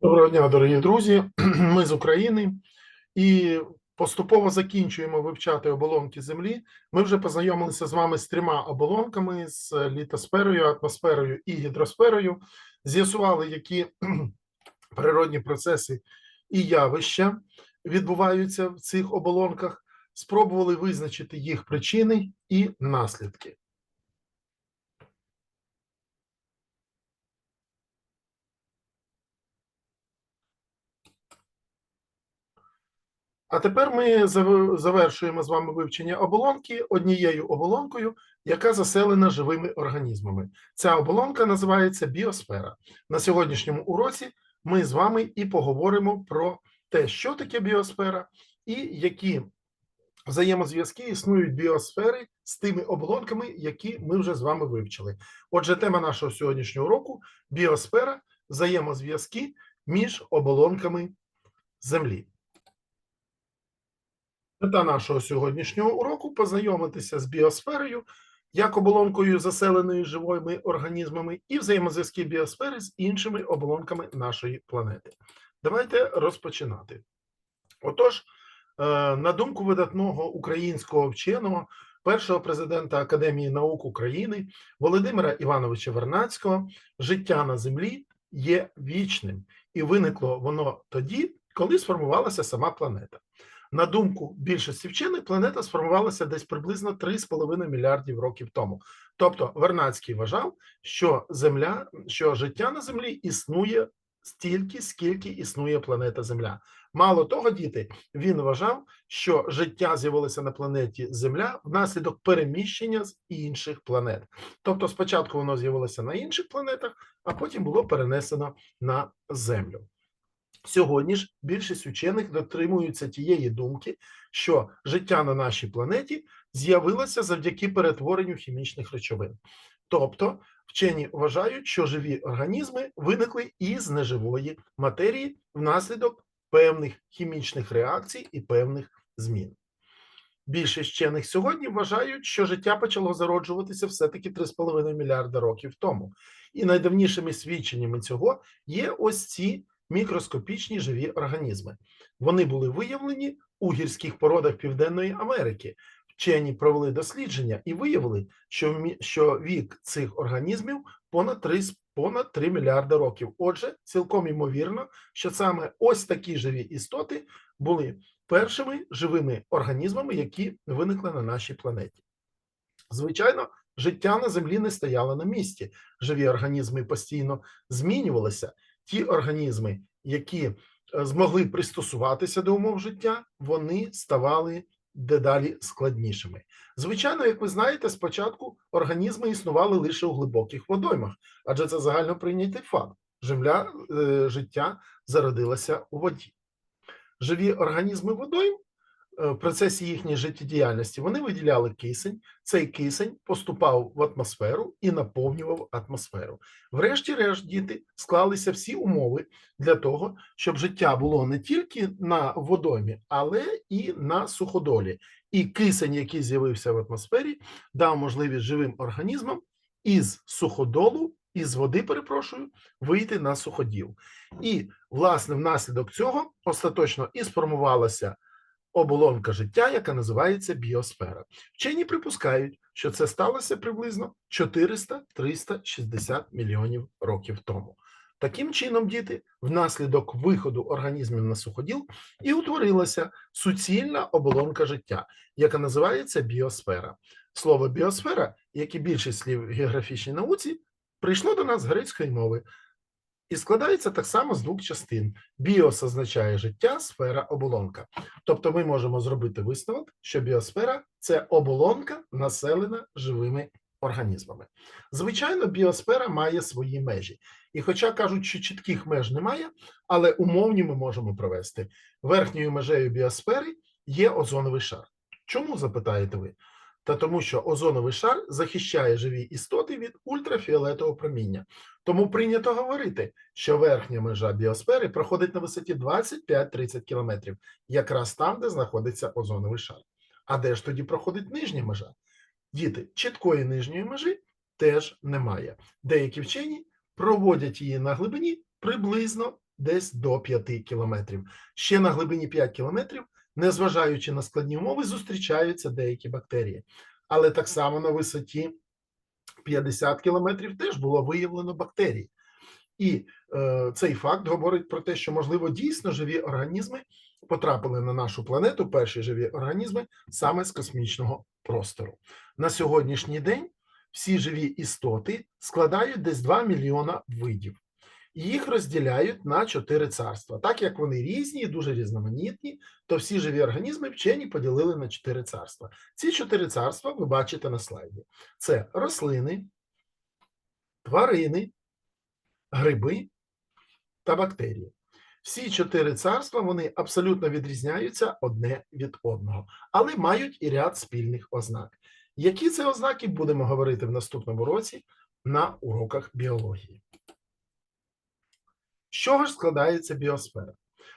Доброго дня, дорогі друзі. Ми з України і поступово закінчуємо вивчати оболонки Землі. Ми вже познайомилися з вами з трьома оболонками: з літосферою, атмосферою і гідросферою. З'ясували, які природні процеси і явища відбуваються в цих оболонках. Спробували визначити їх причини і наслідки. А тепер ми завершуємо з вами вивчення оболонки однією оболонкою, яка заселена живими організмами. Ця оболонка називається біосфера. На сьогоднішньому уроці ми з вами і поговоримо про те, що таке біосфера, і які взаємозв'язки існують біосфери з тими оболонками, які ми вже з вами вивчили. Отже, тема нашого сьогоднішнього уроку біосфера, взаємозв'язки між оболонками Землі. Мета нашого сьогоднішнього уроку познайомитися з біосферою як оболонкою, заселеною живими організмами, і взаємозв'язки біосфери з іншими оболонками нашої планети. Давайте розпочинати. Отож, е, на думку видатного українського вченого, першого президента Академії наук України Володимира Івановича Вернацького, життя на землі є вічним, і виникло воно тоді, коли сформувалася сама планета. На думку більшості вчених, планета сформувалася десь приблизно 3,5 мільярдів років тому. Тобто Вернадський вважав, що Земля, що життя на Землі існує стільки, скільки існує планета Земля. Мало того, діти, він вважав, що життя з'явилося на планеті Земля внаслідок переміщення з інших планет. Тобто, спочатку воно з'явилося на інших планетах, а потім було перенесено на Землю. Сьогодні ж більшість учених дотримуються тієї думки, що життя на нашій планеті з'явилося завдяки перетворенню хімічних речовин. Тобто вчені вважають, що живі організми виникли із неживої матерії внаслідок певних хімічних реакцій і певних змін. Більшість вчених сьогодні вважають, що життя почало зароджуватися все-таки 3,5 мільярда років тому. І найдавнішими свідченнями цього є ось ці мікроскопічні живі організми. Вони були виявлені у гірських породах Південної Америки. Вчені провели дослідження і виявили, що, вік цих організмів понад 3, понад 3 мільярди років. Отже, цілком ймовірно, що саме ось такі живі істоти були першими живими організмами, які виникли на нашій планеті. Звичайно, життя на землі не стояло на місці. Живі організми постійно змінювалися. Ті організми, які е, змогли пристосуватися до умов життя, вони ставали дедалі складнішими. Звичайно, як ви знаєте, спочатку організми існували лише у глибоких водоймах, адже це загально прийнятий факт. Земля, е, життя зародилася у воді. Живі організми водойм в процесі їхньої життєдіяльності вони виділяли кисень. Цей кисень поступав в атмосферу і наповнював атмосферу. Врешті-решт, діти склалися всі умови для того, щоб життя було не тільки на водоймі, але і на суходолі. І кисень, який з'явився в атмосфері, дав можливість живим організмам із суходолу, із води, перепрошую, вийти на суходіл. І, власне, внаслідок цього остаточно і сформувалася оболонка життя, яка називається біосфера. Вчені припускають, що це сталося приблизно 400-360 мільйонів років тому. Таким чином, діти, внаслідок виходу організмів на суходіл і утворилася суцільна оболонка життя, яка називається біосфера. Слово біосфера, як і більшість слів в географічній науці, прийшло до нас з грецької мови і складається так само з двох частин. Біос означає життя, сфера оболонка. Тобто ми можемо зробити висновок, що біосфера це оболонка, населена живими організмами. Звичайно, біосфера має свої межі. І хоча кажуть, що чітких меж немає, але умовні ми можемо провести. Верхньою межею біосфери є озоновий шар. Чому запитаєте ви? Та тому, що озоновий шар захищає живі істоти від ультрафіолетового проміння. Тому прийнято говорити, що верхня межа біосфери проходить на висоті 25-30 кілометрів, якраз там, де знаходиться озоновий шар. А де ж тоді проходить нижня межа? Діти, чіткої нижньої межі теж немає. Деякі вчені проводять її на глибині приблизно десь до 5 кілометрів. Ще на глибині 5 кілометрів, незважаючи на складні умови, зустрічаються деякі бактерії. Але так само на висоті 50 кілометрів теж було виявлено бактерії. І е, цей факт говорить про те, що, можливо, дійсно живі організми потрапили на нашу планету, перші живі організми, саме з космічного простору. На сьогоднішній день всі живі істоти складають десь 2 мільйона видів. Їх розділяють на чотири царства. Так як вони різні і дуже різноманітні, то всі живі організми вчені поділили на чотири царства. Ці чотири царства ви бачите на слайді: це рослини, тварини, гриби та бактерії. Всі чотири царства вони абсолютно відрізняються одне від одного, але мають і ряд спільних ознак. Які це ознаки будемо говорити в наступному році на уроках біології? Чого ж складається біосфера?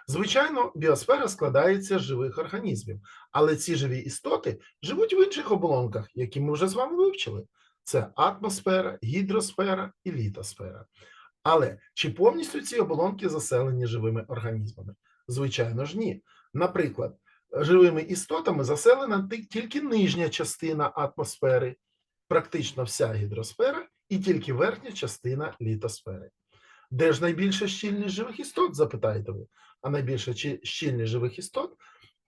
Звичайно, біосфера складається з живих організмів, але ці живі істоти живуть в інших оболонках, які ми вже з вами вивчили. Це атмосфера, гідросфера і літосфера. Але чи повністю ці оболонки заселені живими організмами? Звичайно ж, ні. Наприклад, живими істотами заселена тільки нижня частина атмосфери, практично вся гідросфера, і тільки верхня частина літосфери. Де ж найбільша щільність живих істот, запитаєте ви? А найбільша щільність живих істот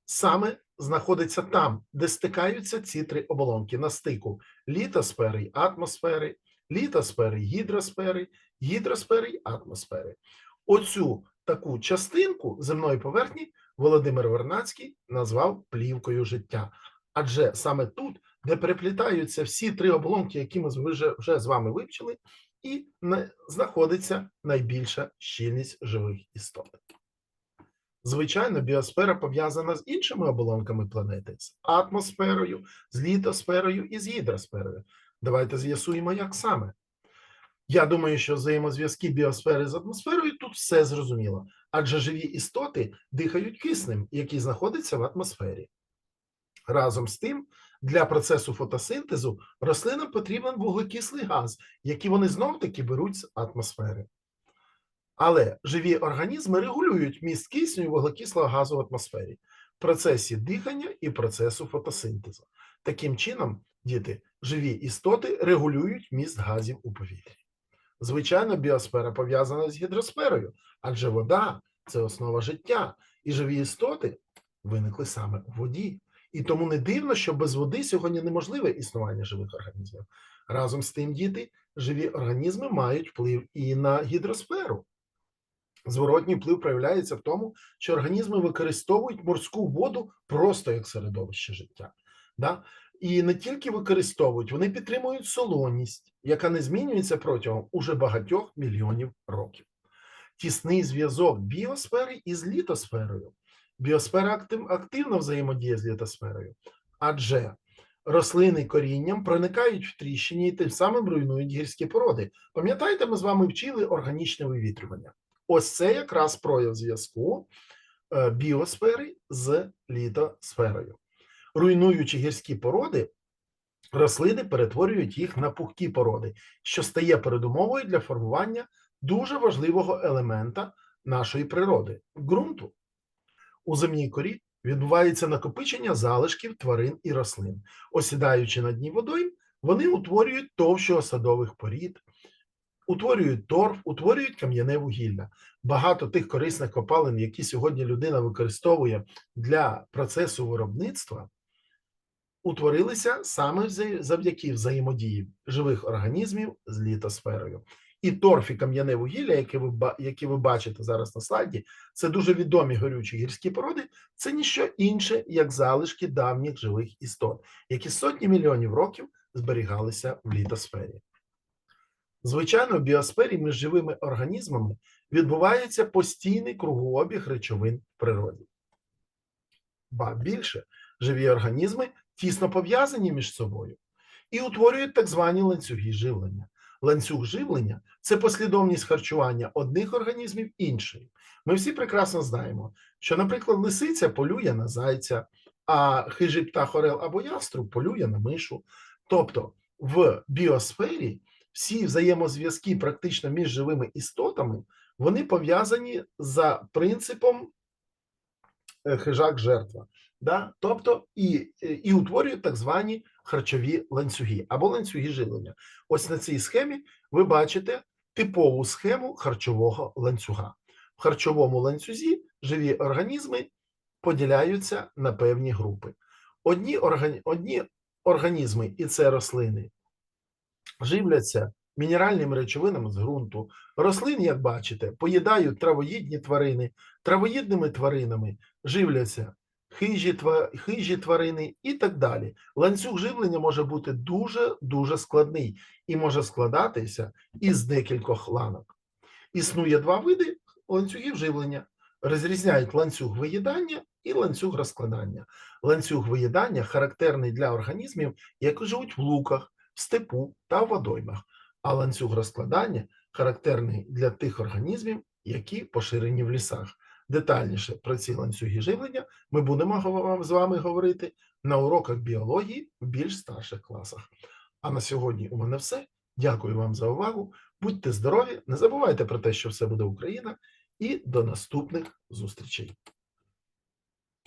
саме знаходиться там, де стикаються ці три оболонки на стику літосфери й атмосфери, літосфери й гідросфери, гідросфери й атмосфери. Оцю таку частинку земної поверхні Володимир Вернацький назвав плівкою життя. Адже саме тут, де переплітаються всі три оболонки, які ми вже, вже з вами вивчили, і знаходиться найбільша щільність живих істот. Звичайно, біосфера пов'язана з іншими оболонками планети, з атмосферою, з літосферою і з гідросферою. Давайте з'ясуємо, як саме. Я думаю, що взаємозв'язки біосфери з атмосферою тут все зрозуміло, адже живі істоти дихають киснем, який знаходиться в атмосфері. Разом з тим, для процесу фотосинтезу рослинам потрібен вуглекислий газ, який вони знов-таки беруть з атмосфери. Але живі організми регулюють міст кисню і вуглекислого газу в атмосфері в процесі дихання і процесу фотосинтезу. Таким чином, діти, живі істоти регулюють міст газів у повітрі. Звичайно, біосфера пов'язана з гідросферою, адже вода це основа життя, і живі істоти виникли саме у воді. І тому не дивно, що без води сьогодні неможливе існування живих організмів. Разом з тим, діти, живі організми мають вплив і на гідросферу. Зворотній вплив проявляється в тому, що організми використовують морську воду просто як середовище життя. Да? І не тільки використовують, вони підтримують солоність, яка не змінюється протягом уже багатьох мільйонів років. Тісний зв'язок біосфери із літосферою. Біосфера актив, активно взаємодіє з літосферою, адже рослини корінням проникають в тріщині і тим самим руйнують гірські породи. Пам'ятаєте, ми з вами вчили органічне вивітрювання. Ось це якраз прояв зв'язку е, біосфери з літосферою. Руйнуючи гірські породи, рослини перетворюють їх на пухкі породи, що стає передумовою для формування дуже важливого елемента нашої природи ґрунту. У земній корі відбувається накопичення залишків тварин і рослин. Осідаючи на дні водойм, вони утворюють товщу осадових порід, утворюють торф, утворюють кам'яне вугілля. Багато тих корисних копалин, які сьогодні людина використовує для процесу виробництва, утворилися саме завдяки взаємодії живих організмів з літосферою. І торф і кам'яне вугілля, яке ви, які ви бачите зараз на слайді, це дуже відомі горючі гірські породи, це ніщо інше, як залишки давніх живих істот, які сотні мільйонів років зберігалися в літосфері. Звичайно, в біосфері між живими організмами відбувається постійний кругообіг речовин в природі. Ба більше, живі організми тісно пов'язані між собою і утворюють так звані ланцюги живлення. Ланцюг живлення це послідовність харчування одних організмів іншої. Ми всі прекрасно знаємо, що, наприклад, лисиця полює на зайця, а хижий птах орел або яструб полює на мишу. Тобто в біосфері всі взаємозв'язки практично між живими істотами, вони пов'язані за принципом е, хижак-жертва. Да? Тобто і, е, і утворюють так звані харчові ланцюги або ланцюги живлення. Ось на цій схемі ви бачите типову схему харчового ланцюга. В харчовому ланцюзі живі організми поділяються на певні групи. Одні, органі... Одні організми, і це рослини, живляться мінеральними речовинами з ґрунту. Рослини, як бачите, поїдають травоїдні тварини, травоїдними тваринами живляться хижі, хижі тварини і так далі. Ланцюг живлення може бути дуже дуже складний і може складатися із декількох ланок. Існує два види ланцюгів живлення. Розрізняють ланцюг виїдання і ланцюг розкладання. Ланцюг виїдання характерний для організмів, які живуть в луках, в степу та в водоймах, а ланцюг розкладання характерний для тих організмів, які поширені в лісах. Детальніше про ці ланцюги живлення ми будемо з вами говорити на уроках біології в більш старших класах. А на сьогодні у мене все. Дякую вам за увагу. Будьте здорові, не забувайте про те, що все буде Україна, і до наступних зустрічей.